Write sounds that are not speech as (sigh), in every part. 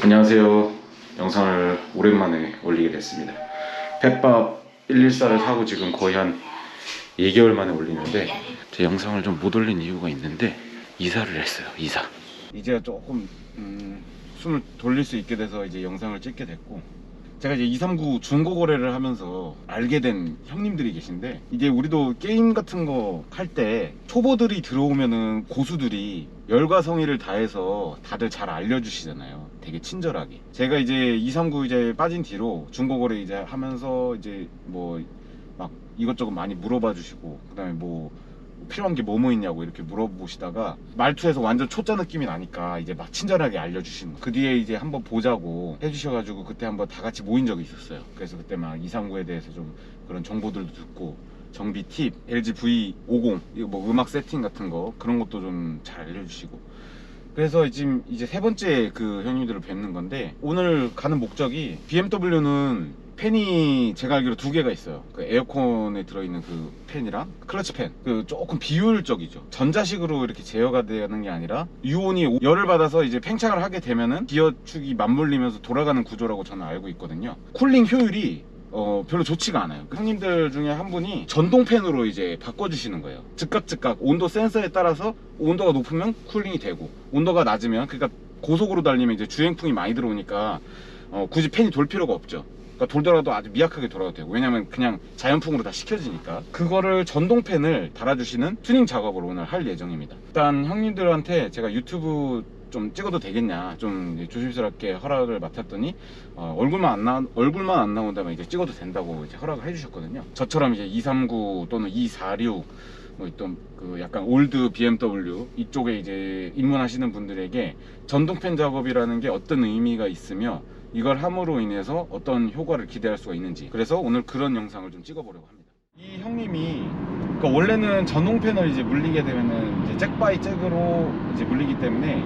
안녕하세요. 영상을 오랜만에 올리게 됐습니다. 펫밥 114를 사고 지금 거의 한 2개월 만에 올리는데 제 영상을 좀 못 올린 이유가 있는데 이사를 했어요. 이사. 이제 조금 음, 숨을 돌릴 수 있게 돼서 이제 영상을 찍게 됐고 제가 이제 239 중고 거래를 하면서 알게 된 형님들이 계신데 이게 우리도 게임 같은 거 할 때 초보들이 들어오면은 고수들이 열과 성의를 다해서 다들 잘 알려주시잖아요. 되게 친절하게. 제가 이제 239 이제 빠진 뒤로 중고 거래 이제 하면서 이제 뭐 막 이것저것 많이 물어봐 주시고 그 다음에 뭐 필요한 게 뭐뭐 있냐고 이렇게 물어보시다가 말투에서 완전 초짜 느낌이 나니까 이제 막 친절하게 알려주시는. 그 뒤에 이제 한번 보자고 해주셔가지고 그때 한번 다 같이 모인 적이 있었어요. 그래서 그때 막 239에 대해서 좀 그런 정보들도 듣고 정비 팁, LG V50 이거 뭐 음악 세팅 같은 거 그런 것도 좀 잘 알려주시고 그래서 지금 이제 세 번째 그 형님들을 뵙는 건데 오늘 가는 목적이 BMW는 팬이 제가 알기로 두 개가 있어요. 그 에어컨에 들어있는 그 팬이랑 클러치 팬. 그 조금 비효율적이죠. 전자식으로 이렇게 제어가 되는 게 아니라 유온이 열을 받아서 이제 팽창을 하게 되면은 기어축이 맞물리면서 돌아가는 구조라고 저는 알고 있거든요. 쿨링 효율이 어, 별로 좋지가 않아요. 그 형님들 중에 한 분이 전동 팬으로 이제 바꿔주시는 거예요. 즉각 즉각 온도 센서에 따라서 온도가 높으면 쿨링이 되고 온도가 낮으면 그러니까 고속으로 달리면 이제 주행풍이 많이 들어오니까 어, 굳이 팬이 돌 필요가 없죠. 그러니까 돌더라도 아주 미약하게 돌아도 되고 왜냐면 그냥 자연풍으로 다 식혀지니까 그거를 전동 팬을 달아주시는 튜닝 작업을 오늘 할 예정입니다. 일단 형님들한테 제가 유튜브 좀 찍어도 되겠냐 좀 조심스럽게 허락을 맡았더니 어, 얼굴만 안 나, 얼굴만 안 나온다면 이제 찍어도 된다고 이제 허락을 해주셨거든요. 저처럼 이제 239 또는 246 뭐 있던 그 약간 올드 BMW 이쪽에 이제 입문하시는 분들에게 전동팬 작업이라는 게 어떤 의미가 있으며 이걸 함으로 인해서 어떤 효과를 기대할 수가 있는지. 그래서 오늘 그런 영상을 좀 찍어보려고 합니다. 이 형님이 그러니까 원래는 전동 팬을 이제 물리게 되면은 이제 잭바이 잭으로 이제 물리기 때문에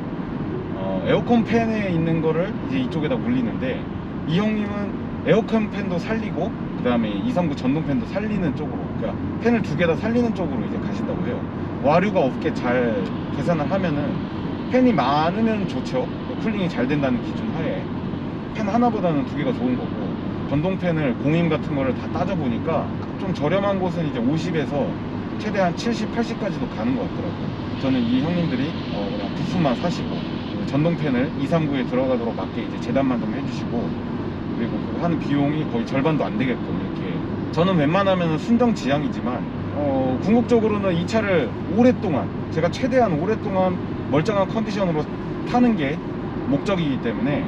어, 에어컨 팬에 있는 거를 이제 이쪽에다 물리는데 이 형님은 에어컨 팬도 살리고 그 다음에 239 전동 팬도 살리는 쪽으로 그러니까 팬을 두 개 다 살리는 쪽으로 이제 가신다고 해요. 와류가 없게 잘 계산을 하면은 팬이 많으면 좋죠. 쿨링이 잘 된다는 기준 하에 팬 하나보다는 두 개가 좋은 거고 전동 팬을 공임 같은 거를 다 따져보니까 좀 저렴한 곳은 이제 50에서 최대한 70, 80까지도 가는 것 같더라고요. 저는 이 형님들이 어, 그냥 부품만 사시고 그 전동 팬을 239에 들어가도록 맞게 이제 재단만 좀 해주시고 그리고 그 하는 비용이 거의 절반도 안 되게끔 이렇게. 저는 웬만하면 순정 지향이지만 어, 궁극적으로는 이 차를 오랫동안 제가 최대한 오랫동안 멀쩡한 컨디션으로 타는 게 목적이기 때문에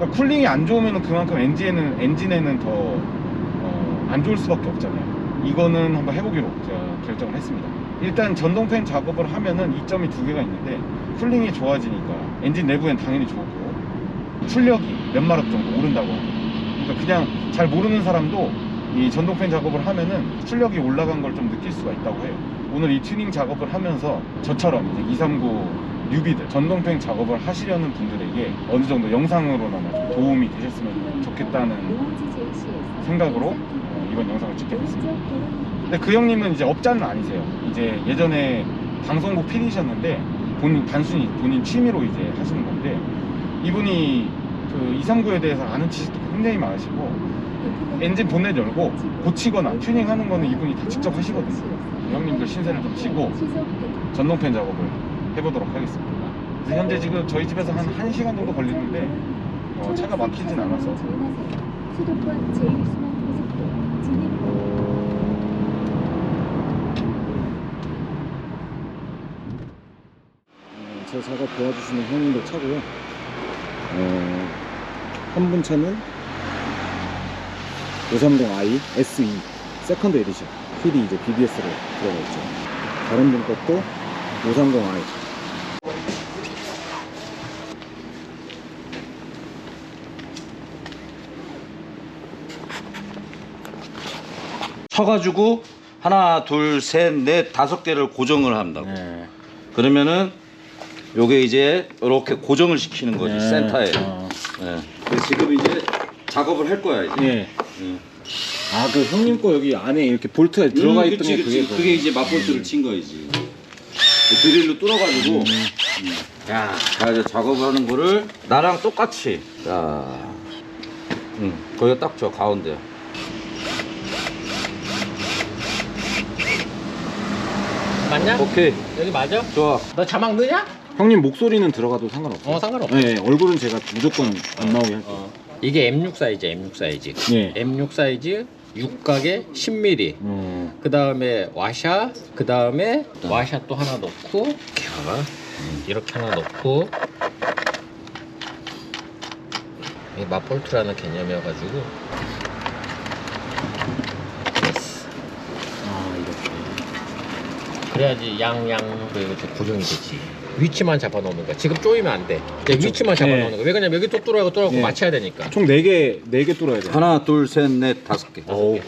그러니까 쿨링이 안 좋으면 그만큼 엔진에는 엔진에는 더 어, 안 좋을 수밖에 없잖아요. 이거는 한번 해보기로 제가 결정을 했습니다. 일단 전동팬 작업을 하면은 이점이 두 개가 있는데 쿨링이 좋아지니까 엔진 내부엔 당연히 좋고 출력이 몇 마력 정도 오른다고 합니다. 그러니까 그냥 잘 모르는 사람도 이 전동팬 작업을 하면은 출력이 올라간 걸 좀 느낄 수가 있다고 해요. 오늘 이 튜닝 작업을 하면서 저처럼 이제 239 뉴비들 전동팬 작업을 하시려는 분들에게 어느 정도 영상으로나마 좀 도움이 되셨으면 좋겠다는 생각으로 어, 이번 영상을 찍게 됐습니다. 근데 그 형님은 이제 업자는 아니세요. 이제 예전에 방송국 PD셨는데 본인 단순히 본인 취미로 이제 하시는 건데 이분이 그 239에 대해서 아는 지식도 굉장히 많으시고 엔진 본넷 열고 고치거나 튜닝하는 거는 이분이 다 직접 하시거든요. 형님들 신세를 좀 지고 전동팬 작업을 해보도록 하겠습니다. 그래서 현재 지금 저희 집에서 한 1시간 정도 걸리는데 어, 차가 막히진 않아서 수도권 제1순환고속도 진입 어, 제 작업 도와주시는 형님들 차고요. 어, 한 분 차는 530i SE 세컨드 에디션 휠이 이제 BBS로 들어가 있죠. 다른 분 것도 530i 쳐가지고 하나, 둘, 셋, 넷, 다섯 개를 고정을 한다고. 네. 그러면은 요게 이제 이렇게 고정을 시키는 거지 네. 센터에. 어. 예. 그래서 지금 이제 작업을 할 거야 이제. 예. 응. 아, 그 형님 거 여기 안에 이렇게 볼트가 들어가 음, 있던 그치, 게 그치. 그게 그게 이제 맞볼트를 친 거이지. 드릴로 뚫어가지고 자, 자 이제 작업하는 거를 나랑 똑같이. 자, 응, 거기가 딱 저 가운데. 맞냐? 오케이, 여기 맞아? 좋아. 너 자막 넣냐? 형님 목소리는 들어가도 상관없어요? 어 상관없어. 네, 얼굴은 제가 무조건 안 나오게 할게요. 어. 이게 M6 사이즈, M6 사이즈. 예. M6 사이즈 6각에 10mm. 어, 그 다음에 와샤, 그 다음에 와샤 또 하나 넣고, 이렇게 봐봐. 이렇게 하나 넣고. 이 마폴트라는 개념이어가지고. 됐어. 아 이렇게. 그래야지 양양 그리고 좀 고정이 되지. 위치만 잡아 놓는 거야. 지금 쪼이면 안 돼. 그냥 위치만 잡아 네. 놓는 거야. 왜 그러냐면 여기 또 뚫어가고 뚫어가고 네. 맞춰야 되니까. 총 4개, 4개 뚫어야 돼요. 하나, 둘, 셋, 넷, 다섯 개. 오.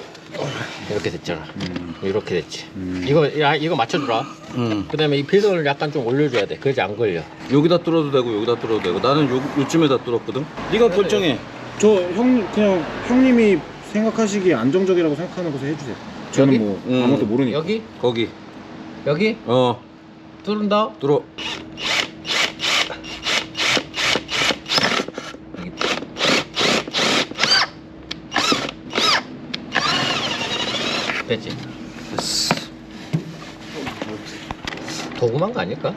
이렇게 됐잖아. 음. 이렇게 됐지. 음. 이거 야 이거 맞춰주라. 응. 그다음에 이 필더를 약간 좀 올려줘야 돼. 그래야지 안 걸려. 여기다 뚫어도 되고 여기다 뚫어도 되고 나는 요 요쯤에다 뚫었거든. 네가 결정해. 저 형, 그냥 형님이 생각하시기에 안정적이라고 생각하는 곳에 해주세요. 저는 여기? 뭐 음. 아무것도 모르니까. 여기 거기. 여기 어, 뚫은다. 뚫어. 됐지. 도금한 거 아닐까?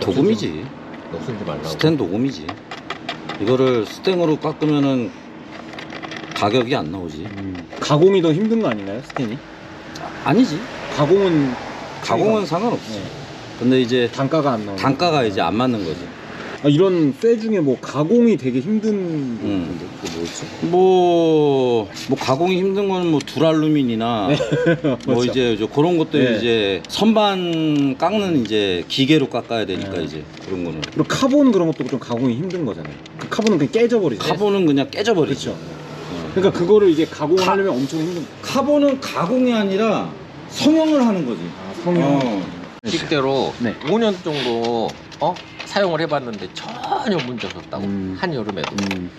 도금이지. 녹슬지 말라고. 스텐 도금이지. 이거를 스텐으로 깎으면은 가격이 안 나오지. 음. 가공이 더 힘든 거 아닌가요, 스텐이? 아니지. 가공은 가공은 상관없어. 네. 근데 이제 단가가 안 나오는. 단가가 이제 안 맞는 거지. 아, 이런 쇠 중에 뭐 가공이 되게 힘든 음. 건데 그게 뭐였지? 뭐, 뭐 가공이 힘든 거는 뭐 두랄루민이나 (laughs) 뭐 맞죠. 이제 저 그런 것들 네. 이제 선반 깎는 이제 기계로 깎아야 되니까 네. 이제 그런 거는 그리고 카본 그런 것도 좀 가공이 힘든 거잖아요. 그 카본은 그냥 깨져버리죠. 카본은 그냥 깨져버리죠. 그렇죠. 그러니까 그거를 이제 가공을 하려면 엄청 힘든. 카본은 가공이 아니라 성형을 하는 거지. 아, 성형. 어. 실제로 네. 5년 정도 어? 사용을 해봤는데 전혀 문제 없었다고. 음. 한 여름에도. 음.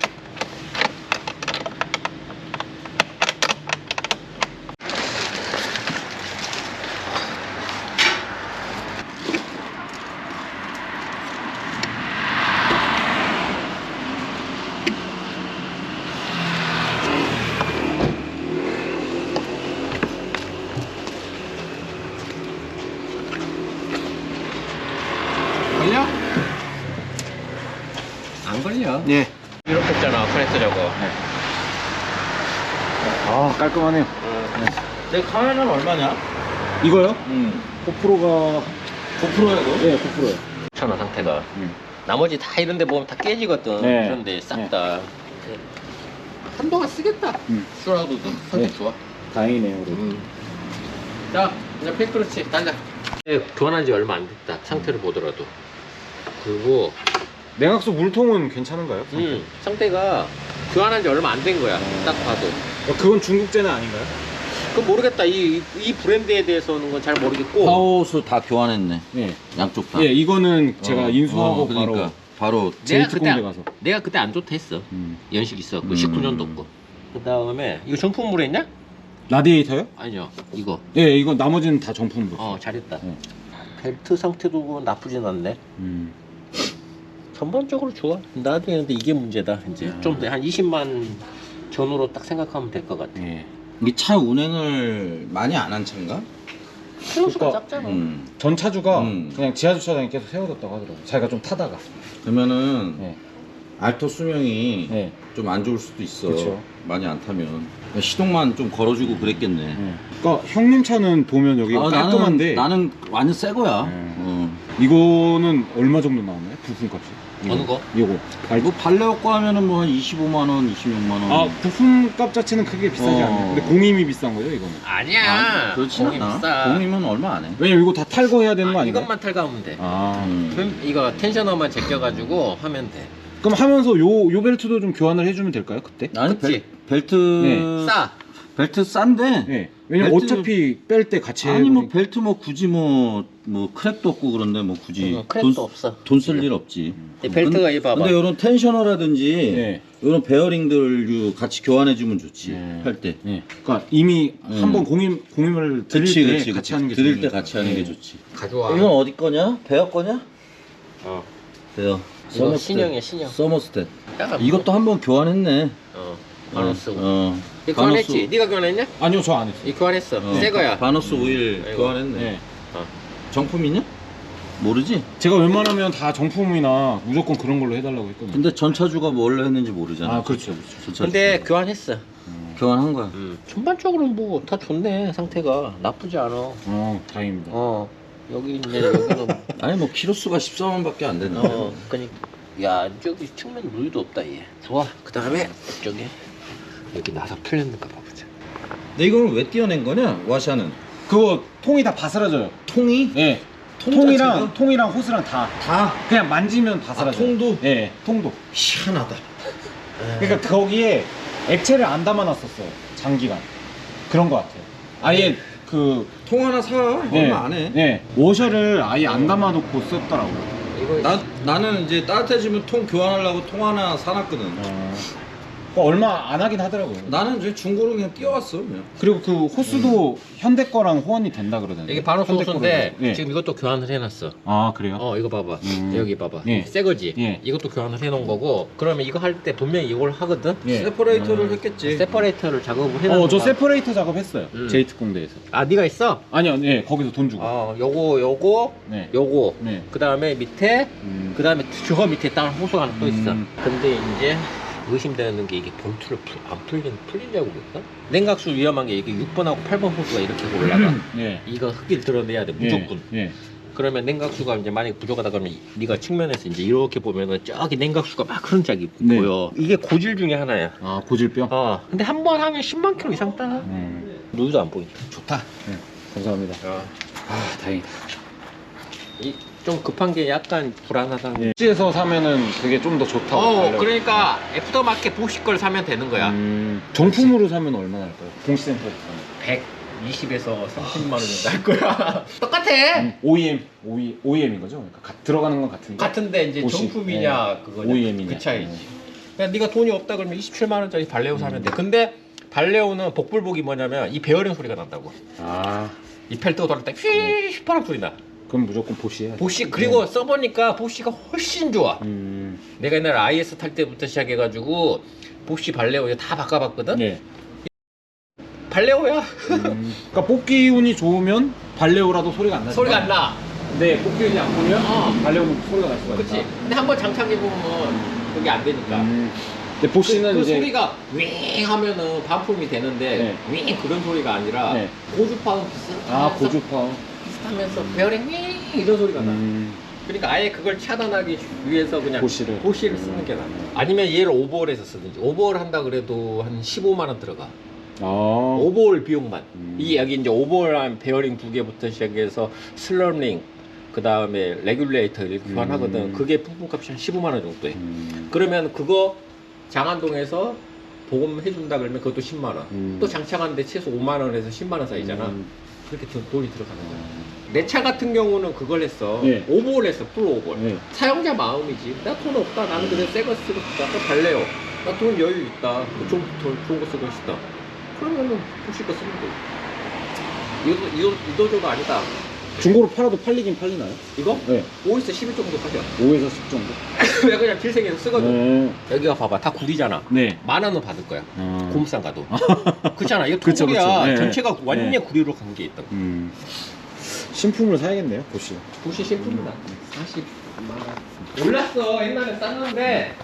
걸려? 안 걸려. 예. 이렇게 했잖아, 프레스 저거. 아 깔끔하네요. 내 카메라는 얼마냐? 이거요? 음. 고프로가 9%야 너? 네 고프로요. 천원 상태가. 음. 나머지 다 이런 데 보면 다 깨지거든. 네. 그런데 싹 다. 한동안 쓰겠다. 음. 슈라우드도 성격 네. 좋아. 다행이네요. 그래도. 음. 자, 이제 팩크로치 달자. 네, 교환한 지 얼마 안 됐다. 상태를 보더라도. 그리고 냉각수 물통은 괜찮은가요? 음, 상태가 교환한 지 얼마 안 된 거야. 딱 봐도. 어, 그건 중국제는 아닌가요? 그 모르겠다. 이, 이 브랜드에 대해서는 건 잘 모르겠고. 파워스 다 교환했네. 예. 양쪽 다. 예, 이거는 제가 어, 인수하고 어, 그러니까 바로 바로 제일 내가 특공대 그때, 가서. 내가 그때 안 좋다 했어. 음. 연식 있었고, 음. 19년도 거. 그 다음에, 이거 정품으로 했냐? 라디에이터요? 아니요, 이거. 예, 이거 나머지는 다 정품으로. 어, 잘했다. 네. 벨트 상태도 나쁘진 않네. 음. 전반적으로 좋아. 나중에 근데 이게 문제다. 이제 음. 좀더한 20만 전후로 딱 생각하면 될 것 같아. 예. 이 차 운행을 많이 안 한 차인가? 키로수가 그러니까- 작잖아. 음. 전 차주가 음. 그냥 지하 주차장에 계속 세워뒀다고 하더라고요. 자기가 좀 타다가. 그러면은 예. 알토 수명이 예. 좀안 좋을 수도 있어. 그쵸. 많이 안 타면 시동만 좀 걸어주고 그랬겠네. 예. 그러니까 형님 차는 보면 여기 아, 깔끔한데 나는, 나는 완전 새 거야. 음. 어. 이거는 얼마 정도 나왔나요? 부품값이? 어느 거? 이거. 발... 뭐 발레업고 하면은 뭐 한 25만 원, 26만 원. 아 부품값 자체는 크게 비싸지 어. 않아요. 근데 공임이 비싼 거예요, 이거는. 아니야. 그렇지 공이 않나? 비싸. 공이면 얼마 안 해. 왜냐면 이거 다 탈거해야 되는 거 아, 아닌가요? 이것만 탈거하면 돼. 아. 음. 그럼 이거 텐셔너만 제껴가지고 하면 돼. 그럼 하면서 요, 요 벨트도 좀 교환을 해주면 될까요, 그때? 아니 그치? 벨, 벨트 네. 싸. 벨트 싼데. 예. 왜냐면 벨트- 어차피 뺄 때 같이 아니 뭐 벨트 뭐 굳이 뭐 뭐 크랙도 없고 그런데 뭐 굳이 어, 크랙도 없어. 돈 쓸 일 없지. 이 벨트가 이 봐봐. 근데 이런 텐셔너라든지 예. 이런 베어링들 같이 교환해 주면 좋지 예. 할 때. 예. 그러니까 이미 음. 한번 공임 공임을 드릴 그치 때 그치 같이 그치. 하는 게 드릴 때 좋으니까. 같이 하는 게 예. 좋지. 가져와. 이건 어디 거냐? 베어 거냐? 어. 돼요. 이거 신형이야 신형. 서머스텟. 약간 이것도 한 번 교환했네. 어. 바노스. 어. 이거 교환했지? 네가 교환했냐? 아니요 저 안 했어요. 이 교환했어. 어. 새 거야. 바너스 오일 아이고. 교환했네. 네. 정품이냐? 모르지? 제가 웬만하면 다 정품이나 무조건 그런 걸로 해달라고 했거든요. 근데 전차주가 뭘로 했는지 모르잖아. 아 그렇죠 그렇죠. 전차주. 근데 교환했어. 교환한 거야. 음. 전반적으로 뭐 다 좋네 상태가 나쁘지 않아. 어 다행입니다. 어. 여기 이제 여기는 (laughs) 아니 뭐 키로수가 14만밖에 안 되는 데 어, 그니까. 야, 저기 측면 무늬도 없다, 얘. 좋아. 그 다음에, 저기. 여기 나사 풀렸는가 봐보자. 근데 이거는 왜 띄어낸 거냐? 와샤는 그거 통이 다 바스라져요. 통이 예. 통 통이랑 자체가? 통이랑 호스랑 다 다 그냥 만지면 바스라져. 아, 통도? 예, 통도. 희한하다. 그러니까 거기에 액체를 안 담아놨었어요. 장기간. 그런 것 같아요. 아예 그 통 하나 사 네, 얼마 안 해. 네. 워셔를 아예 안 담아놓고 썼더라고요. 나 나는 이제 따뜻해지면 통 교환하려고 통 하나 사놨거든. 어. 그거 얼마 안 하긴 하더라고요. 나는 이제 중고로 그냥 띄워왔어 그냥. 그리고 그 호스도 현대 거랑 호환이 된다 그러던데. 이게 바로 현대 소스인데, 거로. 예. 지금 이것도 교환을 해놨어. 아 그래요? 어, 이거 봐봐. 음. 여기 봐봐. 예. 새 거지? 예. 이것도 교환을 해놓은 거고, 그러면 이거 할 때 분명히 이걸 하거든? 예. 세퍼레이터를 음. 했겠지. 세퍼레이터를 작업을 해놨어. 어, 저 세퍼레이터 작업했어요. 음. 제이트 공대에서. 아, 네가 있어? 아니요, 네, 거기서 돈 주고. 어, 요거, 요거, 네. 요거. 네. 그 다음에 밑에, 음. 그 다음에 저 밑에 다른 호수가 하나 또 있어. 음. 근데 이제 의심되는 게 이게 볼트를 풀, 안 풀린 풀린다고 그랬어? 냉각수 위험한 게 이게 6번하고 8번 호수가 이렇게 올라가. 예. 이거 흙을 드러내야 돼 무조건. 예. 예. 그러면 냉각수가 이제 만약에 부족하다 그러면 이- 네가 측면에서 이제 이렇게 보면은 저기 냉각수가 막 흐른 짝이 네. 보여. 이게 고질 중에 하나야. 아 고질병. 어. 근데 한 번 하면 10만 킬로 이상 따. 음. 누유도 안 보이죠. 좋다. 네. 감사합니다. 아 다행이다. 이 좀 급한 게 약간 불안하다. 예. 시에서 사면은 그게 좀 더 좋다고. 어, 알려요. 그러니까 애프터마켓 보식 걸 사면 되는 거야. 음, 정품으로 사면 얼마나 할까요? 공시센터에서 사면. 120에서 30만 원 정도 할 거야. (laughs) 똑같아. 음, OEM, OE, OEM인 거죠? 그러니까 가- 들어가는 건 같은데. 같은데 이제 보식. 정품이냐 그거냐 OEM이냐. 그 차이지. 그냥 네가 돈이 없다 그러면 27만 원짜리 발레오 사면 돼. 근데 발레오는 복불복이 뭐냐면 이 베어링 소리가 난다고. 아, 이 펠트가 돌을 때 휘휘 바람 소리 나. 그럼 무조건 보시해야 돼. 보시 그리고 써보니까 보시가 훨씬 좋아. 음, 내가 옛날 IS 탈 때부터 시작해가지고 보시 발레오 이거 다 바꿔봤거든. 네. 발레오야. 음, (laughs) 그러니까 뽑기 운이 좋으면 발레오라도 소리가 안 나지. 소리가 안 나. 네, 뽑기 운이 안 보면 어. 발레오는 소리가 날 수가 그치? 있다. 근데 한번 장착해 보면 그게 안 되니까. 음, 근데 보시는 그, 그 이제 소리가 윙 하면은 반품이 되는데 윙 그런 소리가 아니라 네. 고주파는 비슷 아 고주파. 비슷하면서 베어링 윙 이런 소리가 나. 음, 그러니까 아예 그걸 차단하기 위해서 그냥 보시를. 보시를 쓰는 게 나아. 아니면 얘를 오버홀해서 쓰든지 오버홀 한다 그래도 한 15만 원 들어가. 아, 오버홀 비용만. 음. 이 여기 이제 오버홀 한 베어링 두 개부터 시작해서 슬럼링 그 다음에 레귤레이터 이렇게 교환하거든. 음. 그게 부품값이 한 15만 원 정도 해. 음, 그러면 그거 장안동에서 보험해 준다 그러면 그것도 10만 원. 음. 또 장착하는데 최소 5만 원에서 10만 원 사이잖아. 음. 그렇게 돈- 돈이 들어가는 거야. 내 차 같은 경우는 그걸 했어. 예. 오버홀 했어. 풀 오버홀. 네. 사용자 마음이지. 나 돈 없다. 나는 그냥 새거 쓰고 싶다. 또 달래요. 나 돈 여유 있다. 좀더 좋은 거 쓰고 싶다. 그러면은 보실 거 쓰면 돼. 이거 이거 이도저도 아니다. 중고로 팔아도 팔리긴 팔리나요? 이거 네. 5에서 12 정도 팔려. 5에서 10 정도. (laughs) 내가 그냥 필생에서 쓰거든. 네. 여기가 봐봐. 다 구리잖아. 네. 만 원은 받을 거야. 어. 고무상 가도. (laughs) 그렇잖아. 이거 그쵸, 토굴이야. 그쵸. 네. 전체가 완전 네. 구리로 간 게 있다고. 음. 신품을 사야겠네요, 보시. 도시 신품이다. 40만 원. 올랐어. 옛날에 쌌는데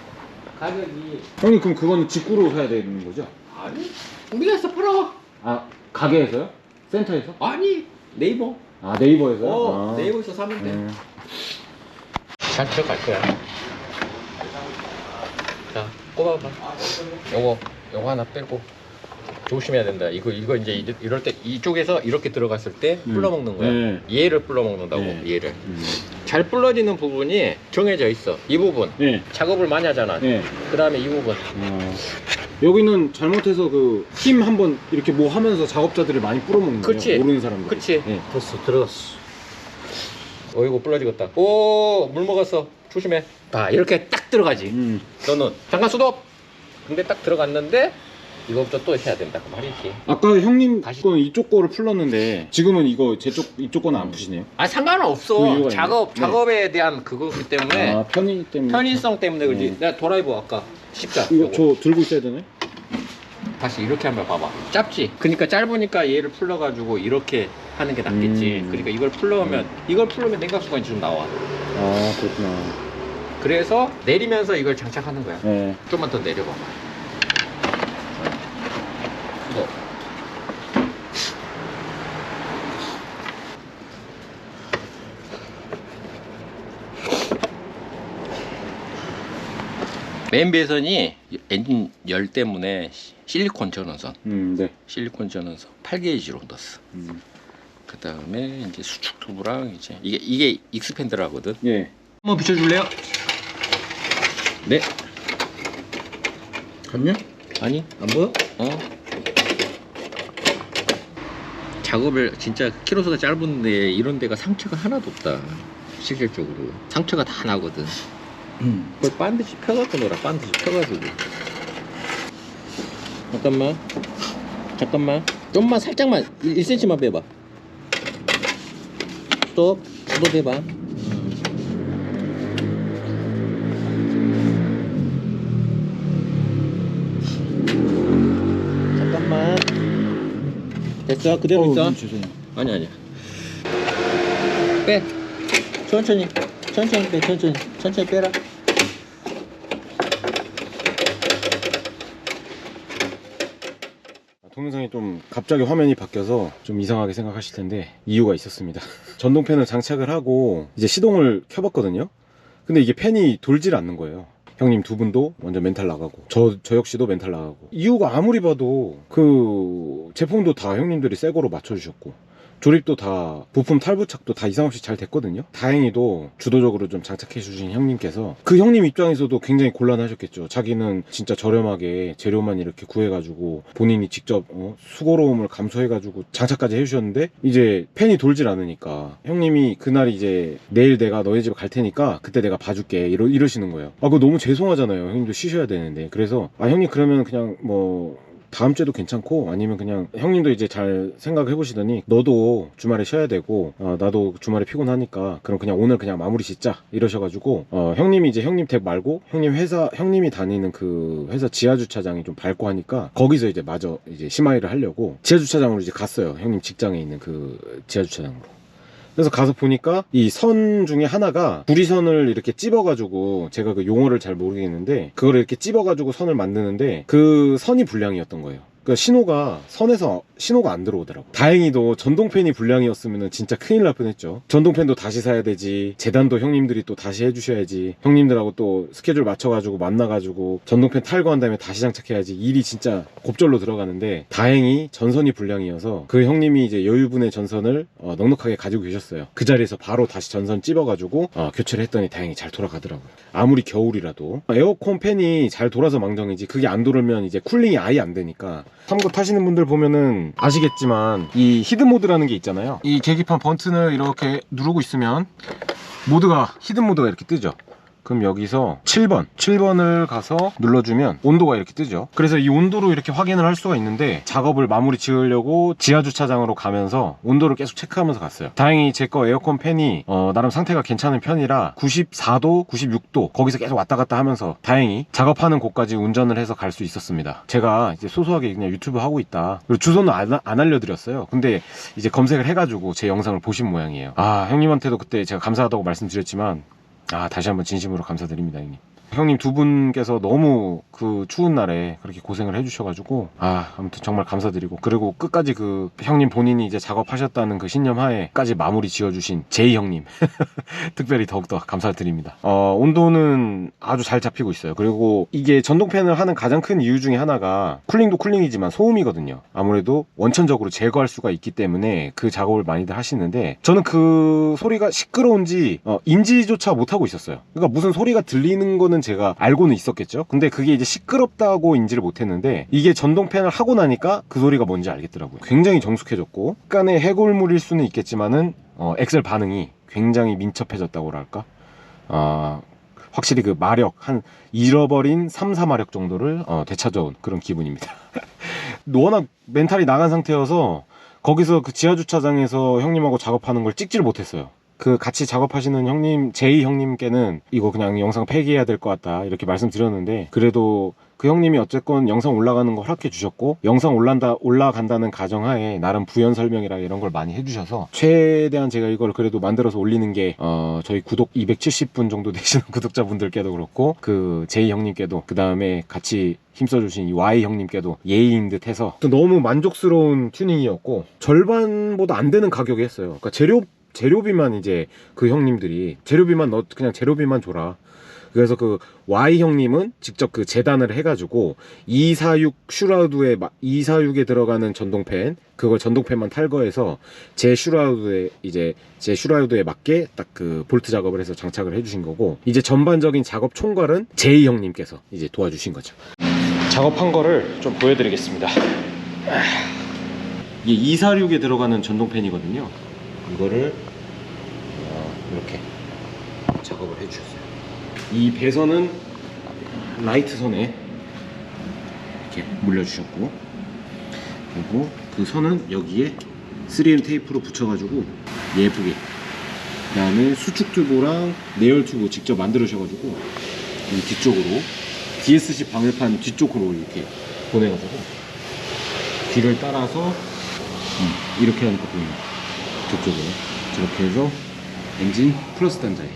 가격이 형님 그럼 그거는 직구로 사야 되는 거죠? 아니 우리가 해서 팔아. 아 가게에서요? 센터에서? 아니 네이버. 아 네이버에서요? 어 아. 네이버에서 사면 돼. 음. 잘 들어갈 거야. 자 꼽아봐. 요거 요거 하나 빼고 조심해야 된다. 이거 이거 이제 이- 이럴 때 이쪽에서 이렇게 들어갔을 때 음. 불러먹는 거야. 네. 얘를 불러먹는다고 네. 얘를. 음. 잘 불러지는 부분이 정해져 있어. 이 부분. 네. 작업을 많이 하잖아. 네. 그 다음에 이 부분. 어. 여기는 잘못해서 그 힘 한번 이렇게 뭐 하면서 작업자들을 많이 뿌려먹는 거예요. 그치. 모르는 사람들. 그치? 네. 됐어. 들어갔어. 어이구 불러지겠다. 오, 물 먹었어. 조심해. 봐, 이렇게 딱 들어가지. 음. 너는 잠깐 수도. 근데 딱 들어갔는데 이거부터 또 해야 된다 그 말이지 아까 형님 다시- 거는 이쪽 거를 풀렀는데 지금은 이거 제 쪽 이쪽 거는 안 푸시네요. 아 상관은 그 없어 이유가 작업 있네. 네. 작업에 대한 그거기 때문에 아 편의 때문에. 편의성 때문에 그러지 음. 내가 드라이버 아까 십자 이거. 저 들고 있어야 되나요? 다시 이렇게 한번 봐봐 짧지 그러니까 짧으니까 얘를 풀러가지고 이렇게 하는 게 낫겠지 음. 그러니까 이걸 풀러오면 이걸 풀러면 냉각수가 좀 나와 아 그렇구나. 그래서 내리면서 이걸 장착하는 거야 네. 좀만 더 내려봐봐 맨 배선이 엔진 열 때문에 시- 실리콘 전원선 음 네. 실리콘 전원선 8게이지로 넣었어 음. 그 다음에 이제 수축 튜브랑 이제 이게 이게 익스펜더라거든 예. 한번 비춰줄래요? 네 갔냐? 아니 안 보여? 어? 작업을 진짜 키로수가 짧은데 이런 데가 상처가 하나도 없다 실질적으로 상처가 다 나거든 응. 그걸 반드시 펴갖고 놀아 반드시 펴가지고. 잠깐만. 잠깐만. 좀만 살짝만. 1, 1cm만 빼봐. 스톱. 스톱 해봐. 잠깐만. 됐어? 그대로 있어? 음, 죄송해요. 아니 아니야. 빼. 천천히. 천천히 빼 천천히. 천천히 빼라 동영상이 좀 갑자기 화면이 바뀌어서 좀 이상하게 생각하실 텐데 이유가 있었습니다. (laughs) 전동팬을 장착을 하고 이제 시동을 켜봤거든요. 근데 이게 팬이 돌질 않는 거예요. 형님 두 분도 완전 멘탈 나가고 저, 저 역시도 멘탈 나가고 이유가 아무리 봐도 그 제품도 다 형님들이 새 거로 맞춰주셨고 조립도 다 부품 탈부착도 다 이상 없이 잘 됐거든요. 다행히도 주도적으로 좀 장착해 주신 형님께서 그 형님 입장에서도 굉장히 곤란하셨겠죠. 자기는 진짜 저렴하게 재료만 이렇게 구해가지고 본인이 직접 어, 수고로움을 감수해가지고 장착까지 해주셨는데 이제 팬이 돌질 않으니까 형님이 그날 이제 내일 내가 너희 집갈 테니까 그때 내가 봐줄게 이러, 이러시는 거예요. 아 그거 너무 죄송하잖아요. 형님도 쉬셔야 되는데 그래서 아 형님 그러면 그냥 뭐 다음 주에도 괜찮고 아니면 그냥 형님도 이제 잘 생각해 보시더니 너도 주말에 쉬어야 되고 어, 나도 주말에 피곤하니까 그럼 그냥 오늘 그냥 마무리 짓자 이러셔가지고 어, 형님이 이제 형님 댁 말고 형님 회사 형님이 다니는 그 회사 지하 주차장이 좀 밝고 하니까 거기서 이제 마저 이제 심하이를 하려고 지하 주차장으로 이제 갔어요. 형님 직장에 있는 그 지하 주차장으로 그래서 가서 보니까 이 선 중에 하나가 구리선을 이렇게 찝어가지고 제가 그 용어를 잘 모르겠는데 그걸 이렇게 찝어가지고 선을 만드는데 그 선이 불량이었던 거예요. 그러니까 신호가 선에서 신호가 안 들어오더라고. 다행히도 전동팬이 불량이었으면 진짜 큰일 날 뻔했죠. 전동팬도 다시 사야 되지. 재단도 형님들이 또 다시 해주셔야지. 형님들하고 또 스케줄 맞춰가지고 만나가지고 전동팬 탈거한 다음에 다시 장착해야지. 일이 진짜 곱절로 들어가는데 다행히 전선이 불량이어서 그 형님이 이제 여유분의 전선을 어, 넉넉하게 가지고 계셨어요. 그 자리에서 바로 다시 전선 찝어가지고 어, 교체를 했더니 다행히 잘 돌아가더라고요. 아무리 겨울이라도 에어컨 팬이 잘 돌아서 망정이지 그게 안 돌으면 이제 쿨링이 아예 안 되니까 참고 타시는 분들 보면은 아시겠지만 이 히든 모드라는 게 있잖아요. 이 계기판 버튼을 이렇게 누르고 있으면 모드가 히든 모드가 이렇게 뜨죠. 그럼 여기서 7번, 7번을 가서 눌러주면 온도가 이렇게 뜨죠. 그래서 이 온도로 이렇게 확인을 할 수가 있는데 작업을 마무리 지으려고 지하 주차장으로 가면서 온도를 계속 체크하면서 갔어요. 다행히 제 거 에어컨 팬이 어, 나름 상태가 괜찮은 편이라 94도, 96도 거기서 계속 왔다 갔다 하면서 다행히 작업하는 곳까지 운전을 해서 갈 수 있었습니다. 제가 이제 소소하게 그냥 유튜브 하고 있다. 그리고 주소는 안, 안 알려드렸어요. 근데 이제 검색을 해가지고 제 영상을 보신 모양이에요. 아 형님한테도 그때 제가 감사하다고 말씀드렸지만 아 다시 한번 진심으로 감사드립니다 형님 형님 두 분께서 너무 그 추운 날에 그렇게 고생을 해주셔가지고 아 아무튼 정말 감사드리고 그리고 끝까지 그 형님 본인이 이제 작업하셨다는 그 신념 하에까지 마무리 지어주신 제이 형님 (laughs) 특별히 더욱더 감사드립니다. 어 온도는 아주 잘 잡히고 있어요. 그리고 이게 전동팬을 하는 가장 큰 이유 중에 하나가 쿨링도 쿨링이지만 소음이거든요. 아무래도 원천적으로 제거할 수가 있기 때문에 그 작업을 많이들 하시는데 저는 그 소리가 시끄러운지 어, 인지조차 못하고 있었어요. 그러니까 무슨 소리가 들리는 거는 제가 알고는 있었겠죠? 근데 그게 이제 시끄럽다고 인지를 못했는데 이게 전동 팬을 하고 나니까 그 소리가 뭔지 알겠더라고요. 굉장히 정숙해졌고 약간의 해골물일 수는 있겠지만은 어, 엑셀 반응이 굉장히 민첩해졌다고 할까? 아 확실히 그 마력 한 잃어버린 3, 4마력 정도를 어, 되찾아온 그런 기분입니다. (laughs) 워낙 멘탈이 나간 상태여서 거기서 그 지하 주차장에서 형님하고 작업하는 걸 찍지를 못했어요. 그 같이 작업하시는 형님 제이 형님께는 이거 그냥 영상 폐기해야 될 것 같다 이렇게 말씀드렸는데 그래도 그 형님이 어쨌건 영상 올라가는 거 허락해 주셨고 영상 올란다 올라간다는 가정하에 나름 부연 설명이랑 이런 걸 많이 해주셔서 최대한 제가 이걸 그래도 만들어서 올리는 게 어, 저희 구독 270분 정도 (laughs) 되시는 구독자분들께도 그렇고 그 제이 형님께도 그 다음에 같이 힘써주신 이 Y 형님께도 예의인 듯 해서 또 너무 만족스러운 튜닝이었고 절반보다 안 되는 가격에 했어요. 그러니까 재료 재료비만 이제 그 형님들이 재료비만 너 그냥 재료비만 줘라. 그래서 그 Y 형님은 직접 그 재단을 해가지고 246 슈라우드에 246에 들어가는 전동팬 그걸 전동팬만 탈거해서 제 슈라우드에 이제 제 슈라우드에 맞게 딱 그 볼트 작업을 해서 장착을 해주신 거고 이제 전반적인 작업 총괄은 제이 형님께서 이제 도와주신 거죠. 작업한 거를 좀 보여드리겠습니다. 이게 246에 들어가는 전동팬이거든요. 이거를 어, 이렇게 작업을 해주셨어요. 이 배선은 라이트 선에 이렇게 물려주셨고 그리고 그 선은 여기에 3M 테이프로 붙여가지고 예쁘게 그 다음에 수축 튜브랑 내열 튜브 직접 만들으셔가지고 이 뒤쪽으로 DSC 방열판 뒤쪽으로 이렇게 보내가지고 뒤를 따라서 음, 이렇게 하니까 보이네 저쪽으로 저렇게 해서 엔진 플러스 단자에.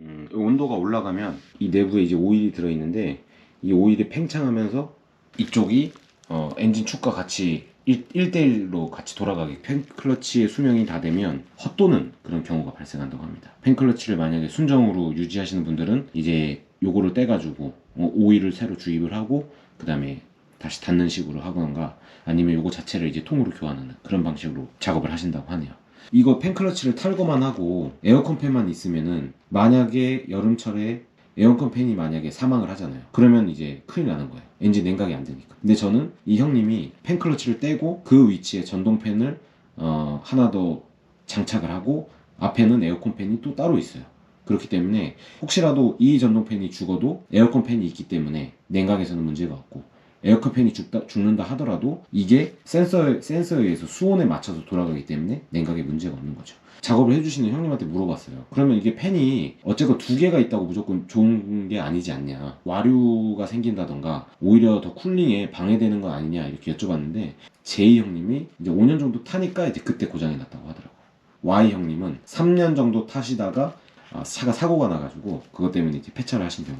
음, 온도가 올라가면 이 내부에 이제 오일이 들어있는데 이 오일이 팽창하면서 이쪽이 어, 엔진 축과 같이 1, 1대1로 같이 돌아가게 펜클러치의 수명이 다 되면 헛도는 그런 경우가 발생한다고 합니다. 펜클러치를 만약에 순정으로 유지하시는 분들은 이제 요거를 떼가지고 어, 오일을 새로 주입을 하고 그 다음에 다시 닫는 식으로 하거나 아니면 요거 자체를 이제 통으로 교환하는 그런 방식으로 작업을 하신다고 하네요 이거 팬클러치를 탈거만 하고 에어컨 팬만 있으면은 만약에 여름철에 에어컨 팬이 만약에 사망을 하잖아요. 그러면 이제 큰일 나는 거예요. 엔진 냉각이 안 되니까. 근데 저는 이 형님이 팬 클러치를 떼고 그 위치에 전동 팬을 어, 하나 더 장착을 하고 앞에는 에어컨 팬이 또 따로 있어요. 그렇기 때문에 혹시라도 이 전동 팬이 죽어도 에어컨 팬이 있기 때문에 냉각에서는 문제가 없고 에어컨 팬이 죽다, 죽는다 하더라도 이게 센서, 센서에 의해서 수온에 맞춰서 돌아가기 때문에 냉각에 문제가 없는 거죠. 작업을 해주시는 형님한테 물어봤어요. 그러면 이게 팬이 어쨌건 두 개가 있다고 무조건 좋은 게 아니지 않냐. 와류가 생긴다던가 오히려 더 쿨링에 방해되는 건 아니냐 이렇게 여쭤봤는데 제이 형님이 이제 5년 정도 타니까 이제 그때 고장이 났다고 하더라고요. Y 형님은 3년 정도 타시다가 아, 차가 사고가 나가지고 그것 때문에 이제 폐차를 하신 경우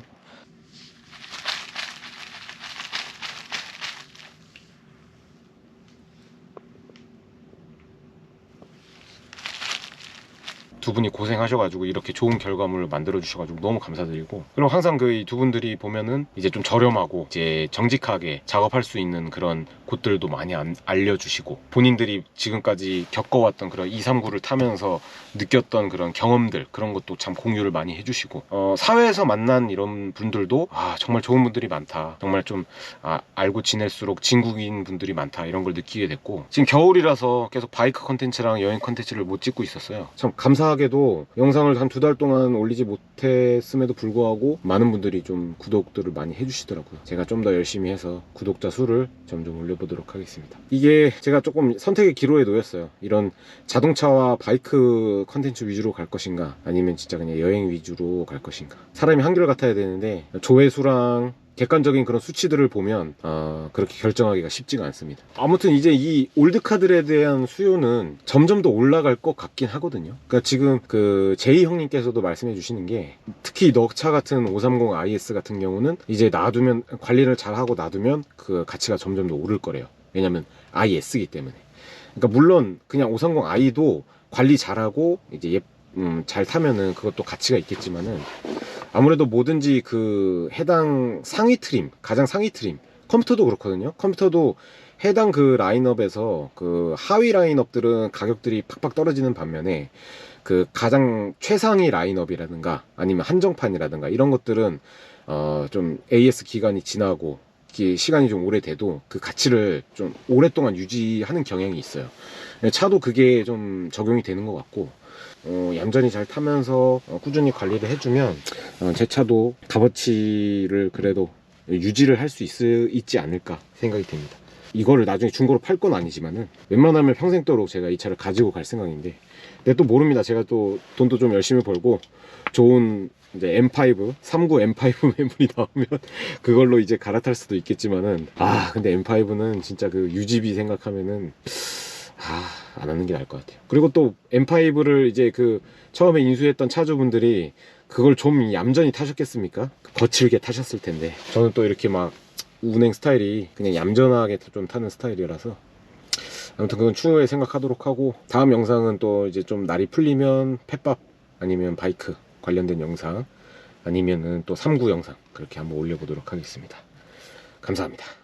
두 분이 고생하셔가지고 이렇게 좋은 결과물을 만들어 주셔가지고 너무 감사드리고 그리고 항상 그 두 분들이 보면은 이제 좀 저렴하고 이제 정직하게 작업할 수 있는 그런 곳들도 많이 안- 알려주시고 본인들이 지금까지 겪어왔던 그런 239를 타면서 느꼈던 그런 경험들 그런 것도 참 공유를 많이 해주시고 어, 사회에서 만난 이런 분들도 아 정말 좋은 분들이 많다. 정말 좀 아, 알고 지낼수록 진국인 분들이 많다. 이런 걸 느끼게 됐고 지금 겨울이라서 계속 바이크 컨텐츠랑 여행 컨텐츠를 못 찍고 있었어요. 참 감사 하게도 영상을 한 두 달 동안 올리지 못했음에도 불구하고 많은 분들이 좀 구독들을 많이 해주시더라고요. 제가 좀 더 열심히 해서 구독자 수를 점점 올려보도록 하겠습니다. 이게 제가 조금 선택의 기로에 놓였어요. 이런 자동차와 바이크 컨텐츠 위주로 갈 것인가 아니면 진짜 그냥 여행 위주로 갈 것인가. 사람이 한결 같아야 되는데 조회수랑 객관적인 그런 수치들을 보면 어, 그렇게 결정하기가 쉽지가 않습니다. 아무튼 이제 이 올드카들에 대한 수요는 점점 더 올라갈 것 같긴 하거든요. 그러니까 지금 그 제이 형님께서도 말씀해 주시는 게 특히 넉차 같은 530 IS 같은 경우는 이제 놔두면 관리를 잘 하고 놔두면 그 가치가 점점 더 오를 거래요. 왜냐면 IS이기 때문에. 그러니까 물론 그냥 530i도 관리 잘하고 이제 예, 음, 잘 타면은 그것도 가치가 있겠지만은 아무래도 뭐든지 그 해당 상위 트림, 가장 상위 트림, 컴퓨터도 그렇거든요. 컴퓨터도 해당 그 라인업에서 그 하위 라인업들은 가격들이 팍팍 떨어지는 반면에 그 가장 최상위 라인업이라든가 아니면 한정판이라든가 이런 것들은 어 좀 AS 기간이 지나고 시간이 좀 오래돼도 그 가치를 좀 오랫동안 유지하는 경향이 있어요. 차도 그게 좀 적용이 되는 것 같고 어, 얌전히 잘 타면서 어, 꾸준히 관리를 해주면 어, 제 차도 값어치를 그래도 유지를 할 수 있지 않을까 생각이 듭니다. 이거를 나중에 중고로 팔 건 아니지만은 웬만하면 평생도록 제가 이 차를 가지고 갈 생각인데 근데 또 모릅니다. 제가 또 돈도 좀 열심히 벌고 좋은 이제 M5, 39 M5 매물이 나오면 그걸로 이제 갈아탈 수도 있겠지만은 아 근데 M5는 진짜 그 유지비 생각하면은 아, 안 하는 게 나을 것 같아요. 그리고 또 M5를 이제 그 처음에 인수했던 차주분들이 그걸 좀 얌전히 타셨겠습니까? 거칠게 타셨을 텐데. 저는 또 이렇게 막 운행 스타일이 그냥 얌전하게 좀 타는 스타일이라서 아무튼 그건 추후에 생각하도록 하고 다음 영상은 또 이제 좀 날이 풀리면 펫밥 아니면 바이크 관련된 영상 아니면은 또 3구 영상 그렇게 한번 올려보도록 하겠습니다. 감사합니다.